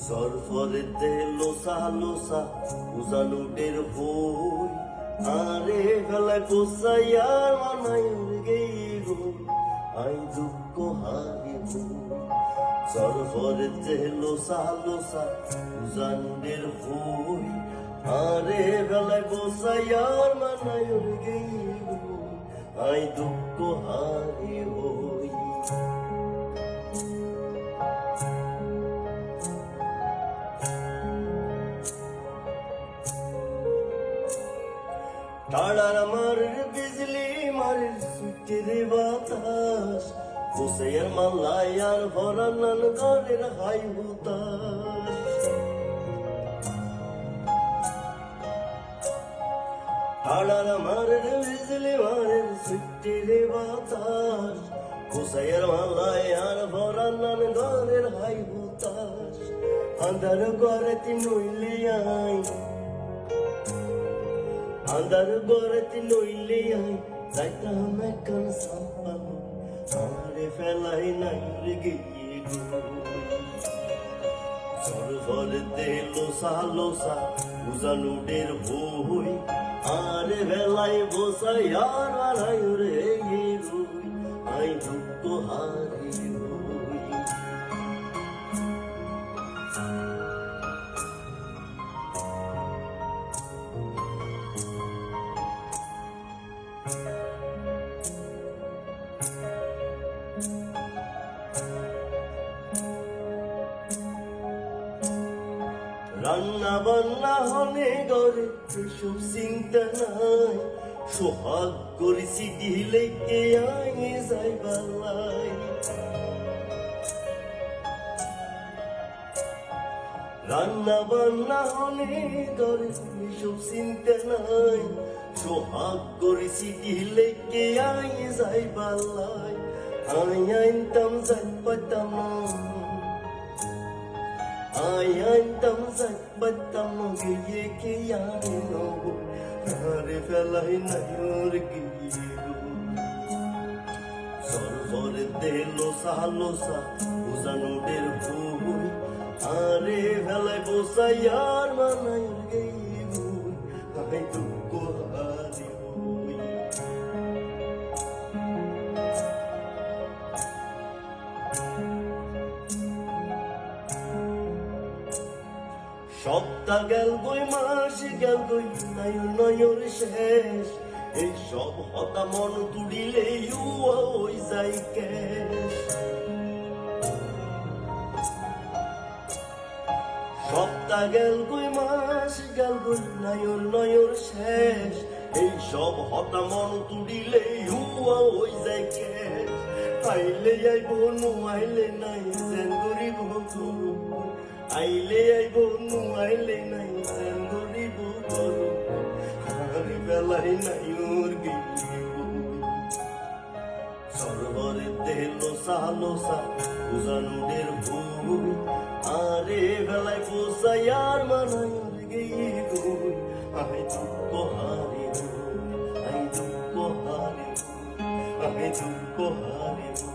সরফরেতে লোসা লোসা উজানুটের হই আরে ফেলায় কোসাইয়ার মানাই গেইল আই দুঃখ হারিব সরফরেতে লোসা লোসা উজানুটের হই আরে ফেলায় কোসাইয়ার মানাই গেইল আই দুঃখ হারিব টাড়ার মারের বিজলি মারের সুটের বাতাস। হুসের মাল্লাই আর ভরানান ঘরের হাই হুতাস টাড়ার মারের বিজলি মারের সুটের বাতাস হুসের মাল্লাই আর ভরানান ঘরের হাই হুতাস আন্ধার ঘরে তিন আই আন্দার গরতি লইলে আই যাইতাম একখান সাম্পাল আরে ফেলাই নাই রে গিয়ে সরবর দে লোসা লোসা উজানুডের বই আরে বেলাই বসাই আর আড়াই রে রুই আই দুঃখ হারি রুই রান্না বান্না হলে গরে এসব চিন্তা নাই। সোহাগ করেছি দিলে কে আগে যাই বালাই। রান্না বান্না হলে গরে এসব চিন্তা নাই। সোহাগ করেছি দিলে কে আগে যাই বালাই। আই আইনতাম যাই পাতাম না আয়ান্তাম সাকবাতাম গিয়ে কি আরে নব আরে ফেলাই নাইর গিয়ে সরবর দেলো সালোসা উজানুডের ভুই আরে ফেলাই বসাই আর মানাইর গিয়ে ভুই আই দুঃখ হারি সপ্তাহ গেল বই মাস গেল বই নয়ন নয়র শেষ। এই সব হতা মন তুড়িলে ইউয়া ওই যাই কেশ। সপ্তাহ গেল বই মাস গেল বই নয়ন নয়র শেষ। এই সব হতা মন তুড়িলে ইউয়া ওই যাই কেশ। আইলে আইব নু আইলে নাই, যেন গরিব গরু আইলে আইব নু আইলে নাই গরিব গরু হারি বেলাই নাই ওর গিয়ে সরবরে দেলো সালো সা উজানুদের ভুই আরে বেলায় পোসাই আর মানাই গুই আই দুঃখ হারি আই দুঃখ হারি আই দুঃখ হারি